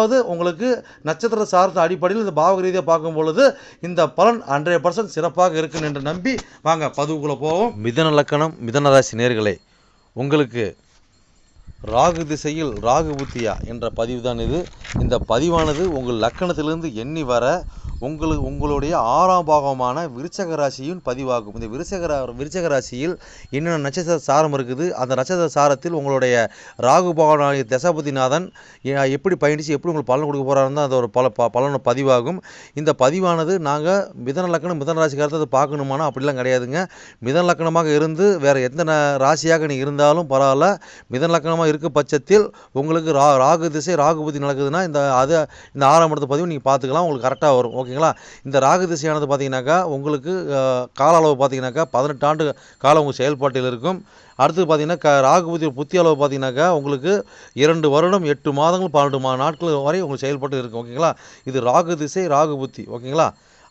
அதாவது உங்களுக்கு நட்சத்திர சார்ந்த அடிப்படையில் இந்த பாவக ரீதியாக பார்க்கும் பொழுது இந்த பலன் ஹண்ட்ரட் பர்சன்ட் சிறப்பாக இருக்கும் என்று நம்பி வாங்க பதிவுக்குள்ளே போவோம். மிதன லக்கணம் மிதன ராசி நேர்களே உங்களுக்கு ராகு திசையில் ராகு புத்தியா என்ற பதிவு தான் இது. இந்த பதிவானது உங்கள் லக்கணத்திலிருந்து எண்ணி வர உங்களுக்கு உங்களுடைய ஆறாம் பாகமான விருச்சக ராசியின் பதிவாகும். இந்த விருச்சக விருச்சக ராசியில் என்னென்ன நட்சத்திர சாரம் இருக்குது? அந்த நட்சத்திர சாரத்தில் உங்களுடைய ராகு பகவானாகிய தசாபதிநாதன் எப்படி பயணித்து எப்படி உங்களுக்கு பலன் கொடுக்க போகிறாருன்னு அது ஒரு பல ப பலன் பதிவாகும். இந்த பதிவானது நாங்கள் மிதன லக்கணம் மிதன ராசிக்காரத்தை அதை பார்க்கணுமானா? அப்படிலாம் கிடையாதுங்க. மிதன லக்கணமாக இருந்து வேறு எந்த ராசியாக நீங்கள் இருந்தாலும் பரவாயில்ல. மிதன லக்கணமாக இருக்க பட்சத்தில் உங்களுக்கு ரா ராகு திசை ராகுபதி நடக்குதுன்னா இந்த அது இந்த ஆறாம் இடத்து பதிவு நீங்கள் பார்த்துக்கலாம். உங்களுக்கு கரெக்டாக வரும். ஓகே ஓகேங்களா? இந்த ராகு திசையானது பார்த்தீங்கன்னாக்கா உங்களுக்கு கால அளவு பார்த்தீங்கன்னாக்கா பதினெட்டு ஆண்டு காலம் உங்கள் செயல்பாட்டில் இருக்கும். அடுத்து பார்த்தீங்கன்னா க ராகு புத்தி அளவு பார்த்தீங்கன்னாக்கா உங்களுக்கு இரண்டு வருடம் எட்டு மாதங்கள் பன்னெண்டு மா நாட்கள் வரை உங்களுக்கு செயல்பாட்டில் இருக்கும். ஓகேங்களா? இது ராகு திசை ராகு புத்தி. ஓகேங்களா?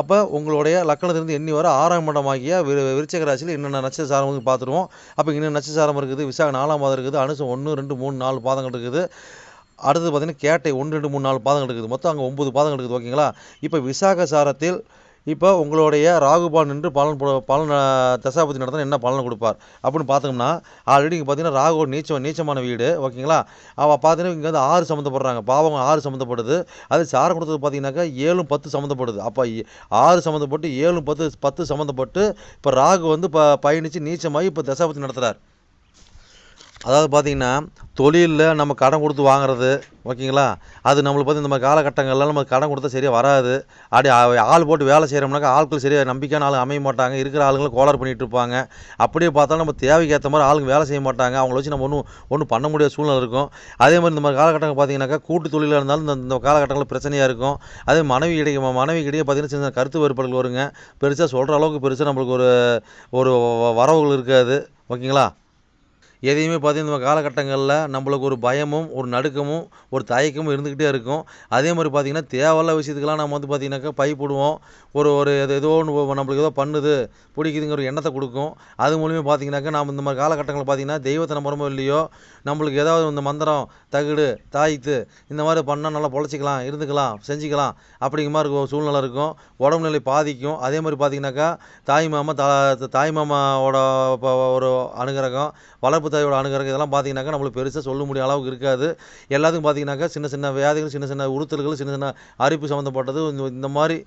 அப்போ உங்களுடைய லக்கணத்திலிருந்து எண்ணி வர ஆறாம் இடமாகிய விரு விருச்சக ராசியில் என்னென்ன நட்சத்திர பார்த்துருவோம் அப்போ இன்னும் நட்சசாரம் இருக்குது? விசாக நாலாம் மாதம் இருக்குது அனுசம் ஒன்று ரெண்டு மூணு நாலு பாதங்கள் இருக்குது. அடுத்து பார்த்தீங்கன்னா கேட்டை ஒன்று ரெண்டு மூணு நாலு பாதங்கள் இருக்குது. மொத்தம் அங்கே ஒம்பது பாதங்கள் இருக்குது ஓகேங்களா? இப்போ விசாக சாரத்தில் இப்போ உங்களுடைய ராகுபால் நின்று பலன் பலன் தசாபதி நடத்தினா என்ன பலன் கொடுப்பார்? அப்படின்னு பார்த்தோம்னா ஆல்ரெடி இங்கே பார்த்தீங்கன்னா ராகு நீச்சம் நீச்சமான வீடு ஓகேங்களா? அவள் பார்த்தீங்கன்னா இங்கே வந்து ஆறு சம்மந்தப்படுறாங்க. பாவம் ஆறு சம்மந்தப்படுது. அது சாரம் கொடுத்தது பார்த்தீங்கன்னாக்கா ஏழும் பத்து சம்மந்தப்படுது. அப்போ ஆறு சம்மந்தப்பட்டு ஏழும் பத்து பத்து சம்மந்தப்பட்டு இப்போ ராகு வந்து இப்போ பயணித்து நீச்சமாகி இப்போ தசாபதி நடத்துகிறார் அதாவது பார்த்தீங்கன்னா தொழிலில் நம்ம கடன் கொடுத்து வாங்குறது ஓகேங்களா? அது நம்மளுக்கு பார்த்து இந்த மாதிரி காலகட்டங்கள்லாம் நம்ம கடன் கொடுத்தா சரியாக வராது. அப்படி ஆள் போட்டு வேலை செய்கிறோம்னாக்கா ஆட்கள் சரியாக நம்பிக்கையான ஆள் அமைய மாட்டாங்க. இருக்கிற ஆளுங்களை கோளாறு பண்ணிகிட்டு இருப்பாங்க. அப்படியே பார்த்தாலும் நம்ம தேவைக்கு ஏற்ற மாதிரி ஆளுங்க வேலை செய்ய மாட்டாங்க. அவங்கள வச்சு நம்ம ஒன்றும் ஒன்றும் பண்ண முடியாத சூழ்நிலை இருக்கும். அதே மாதிரி இந்த மாதிரி காலகட்டங்கள் பார்த்தீங்கன்னாக்கா கூட்டு தொழிலாக இருந்தாலும் இந்த இந்த காலகட்டங்களில் பிரச்சனையாக இருக்கும். அதே மனைவி இடையே மனைவி இடையே பார்த்தீங்கன்னா சின்ன கருத்து வேறுபாடுகள் வருங்க. பெருசாக சொல்கிற அளவுக்கு பெருசாக நம்மளுக்கு ஒரு ஒரு வரவுகள் இருக்காது. ஓகேங்களா? எதையுமே பார்த்தீங்கன்னா இந்த காலகட்டங்களில் நம்மளுக்கு ஒரு பயமும் ஒரு நடுக்கமும் ஒரு தயக்கமும் இருந்துக்கிட்டே இருக்கும். அதே மாதிரி பார்த்தீங்கன்னா தேவையில்லாத விஷயத்துக்கெல்லாம் நம்ம வந்து பார்த்தீங்கன்னாக்கா பை போடுவோம். ஒரு ஒரு எது ஏதோ ஒன்று நம்மளுக்கு ஏதோ பண்ணுது பிடிக்குதுங்கிற ஒரு எண்ணத்தை கொடுக்கும். அது மூலியமாக பார்த்தீங்கன்னாக்கா நாம் இந்த மாதிரி காலகட்டங்களில் பார்த்தீங்கன்னா தெய்வத்தை நம்புறமோ இல்லையோ நம்மளுக்கு ஏதாவது இந்த மந்திரம் தகுடு தாய்த்து இந்த மாதிரி பண்ணால் நல்லா பொழைச்சிக்கலாம் இருந்துக்கலாம் செஞ்சுக்கலாம் அப்படிங்கிற மாதிரி இருக்கும் சூழ்நிலை இருக்கும். உடம்பு நிலை பாதிக்கும். அதே மாதிரி பார்த்தீங்கன்னாக்கா தாய் மாமா தா தாய் மாமாவோட ஒரு அனுகிரகம் வளர்ப்பு தாயோட அனுகிரகம் இதெல்லாம் பார்த்தீங்கன்னாக்கா நம்மளுக்கு பெருசாக சொல்ல முடிய அளவுக்கு இருக்காது. எல்லாத்துக்கும் பார்த்தீங்கன்னாக்கா சின்ன சின்ன வியாதிகள் சின்ன சின்ன உறுத்தல்கள் சின்ன சின்ன அரிப்பு சம்மந்தப்பட்டது இந்த மாதிரி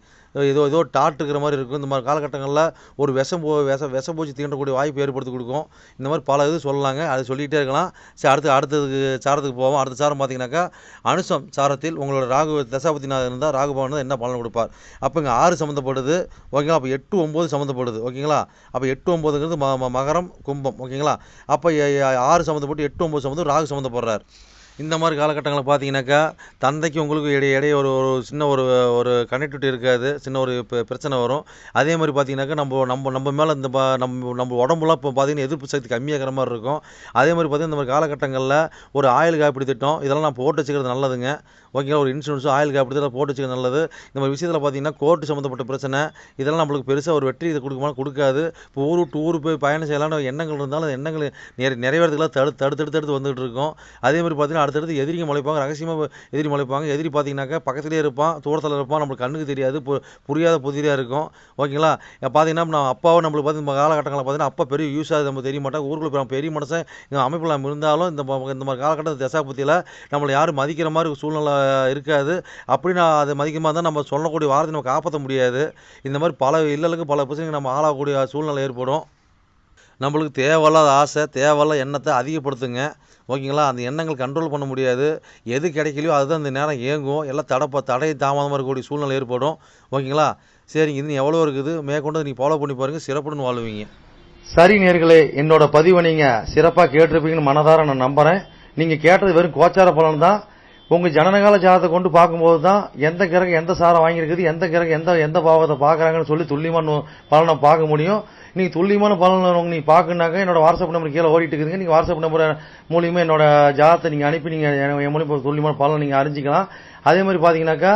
ஏதோ ஏதோ டாட் இருக்கிற மாதிரி இருக்கும். இந்த மாதிரி காலகட்டங்களில் ஒரு விஷம் போ விஷ விஷம் பூச்சி தீண்டக்கூடிய வாய்ப்பு ஏற்படுத்தி கொடுக்கும். இந்த மாதிரி பல இது சொல்லலாங்க. அது சொல்லிகிட்டே இருக்கலாம். சரி அடுத்து அடுத்ததுக்கு சாரத்துக்கு போவோம். அடுத்த சாரம் பார்த்தீங்கன்னாக்கா அனுசம் சாரத்தில் உங்களோட ராகு தசாபதிநாதன் இருந்தால் ராகு பவன் என்ன பலன் கொடுப்பார்? அப்போ இங்கே ஆறு சம்மந்தப்படுது ஓகேங்களா? அப்போ எட்டு ஒம்பது சம்மந்தப்படுது ஓகேங்களா? அப்போ எட்டு ஒம்பதுங்கிறது ம ம- மகரம் கும்பம். ஓகேங்களா? அப்போ ஆறு சம்மந்தப்பட்டு எட்டு ஒம்பது சம்மந்தம் ராகு சம்மந்தப்படுறார் இந்த மாதிரி காலகட்டங்களில் பார்த்தீங்கன்னாக்கா தந்தைக்கு உங்களுக்கு இடையே இடையே ஒரு ஒரு சின்ன ஒரு ஒரு கனெக்டிவிட்டி இருக்காது சின்ன ஒரு பிரச்சனை வரும். அதே மாதிரி பார்த்தீங்கன்னாக்கா நம்ம நம்ம நம்ம மேலே இந்த ப- நம்ம நம்ம உடம்புலாம் இப்போ பார்த்தீங்கன்னா எதிர்ப்பு சக்தி கம்மியாகிற மாதிரி இருக்கும். அதே மாதிரி பார்த்தீங்கன்னா இந்த மாதிரி காலகட்டங்களில் ஒரு ஆயுள் காப்பீடு திட்டம் இதெல்லாம் நான் போட்டு வச்சுக்கிறது நல்லதுங்க. ஓகேங்களா? ஒரு இன்சூரன்ஸும் ஆயுள் காப்பீடு திட்டம் போட்டு வச்சுக்கிறது நல்லது. இந்த மாதிரி விஷயத்தில் பார்த்தீங்கன்னா கோர்ட்டு சம்மந்தப்பட்ட பிரச்சனை இதெல்லாம் நம்மளுக்கு பெருசாக ஒரு வெற்றி இதை கொடுக்குமா கொடுக்காது. இப்போ ஊர் விட்டு ஊர் போய் பயணம் செய்யலாம்னு எண்ணங்கள் இருந்தாலும் அந்த எண்ணங்கள் நிறை நிறைவேறதுக்குலாம் தடு தடுத்து தடுத்து தடுத்து வந்துகிட்டு இருக்கோம். அதே மாதிரி பார்த்தீங்கன்னா அடுத்தடுத்து எதிரிங்க முளைப்பாங்க ரகசியமாக எதிரி முளைப்பாங்க. எதிரி பார்த்தீங்கன்னாக்கா பக்கத்துலேயே இருப்பான் தூரத்தில் இருப்பான். நம்மளுக்கு கண்ணுக்கு தெரியாது பு புரியாத புதிரியாக இருக்கும். ஓகேங்களா? பார்த்தீங்கன்னா நம்ம அப்பாவை நம்மளுக்கு பார்த்து இந்த காலகட்டங்களில் பார்த்தீங்கன்னா அப்பா பெரிய யூஸ் ஆகுது. நம்ம தெரிய மாட்டாங்க ஊருக்குள்ள நம்ம பெரிய மனுஷன் இந்த அமைப்பில் நம்ம இருந்தாலும் இந்த இந்த மாதிரி காலகட்டத்தில் தசாபத்தியில் நம்மளை யாரும் மதிக்கிற மாதிரி ஒரு சூழ்நிலை இருக்காது. அப்படி நான் அதை மதிக்கமாக இருந்தால் நம்ம சொல்லக்கூடிய வார்த்தை நம்ம காப்பாற்ற முடியாது. இந்த மாதிரி பல இல்லலுக்கு பல பிரச்சனைகள் நம்ம ஆளாகக்கூடிய சூழ்நிலை ஏற்படும். நம்மளுக்கு தேவையில்லாத ஆசை தேவையில்லாத எண்ணத்தை அதிகப்படுத்துங்க. ஓகேங்களா? அந்த எண்ணங்கள் கண்ட்ரோல் பண்ண முடியாது. எது கிடைக்கலையோ அதுதான் அந்த நேரம் இயங்கும். எல்லாம் தடப்ப தடை தாமதமாக இருக்கக்கூடிய சூழ்நிலை ஏற்படும். ஓகேங்களா? சரிங்க இன்னும் எவ்வளோ இருக்குது? மேற்கொண்டு நீங்கள் ஃபாலோ பண்ணி பாருங்கள் சிறப்புடன் வாழ்வீங்க. சரி நேர்களே என்னோட பதிவை நீங்கள் சிறப்பாக கேட்டிருப்பீங்கன்னு மனதார நான் நம்புகிறேன் நீங்கள் கேட்டது வெறும் கோச்சார பலன் தான். உங்க ஜனனகால ஜாதகத்தை கொண்டு பார்க்கும்போது தான் எந்த கிரகம் எந்த சாரம் வாங்கியிருக்குது எந்த கிரகம் எந்த எந்த பாவத்தை பார்க்குறாங்கன்னு சொல்லி துல்லியமான பலனை பார்க்க முடியும். நீங்க துல்லியமான பலன் உங்க நீங்க என்னோட வாட்ஸ்அப் நம்பர் கீழே ஓடிட்டு இருக்குதுங்க. நீங்க வாட்ஸ்அப் நம்பர் மூலியமா என்னோட ஜாதகத்தை நீங்க அனுப்பி நீங்க என் என் மூலியமா துல்லியமான பலனை நீங்க அறிஞ்சிக்கலாம். அதே மாதிரி பாத்தீங்கன்னாக்கா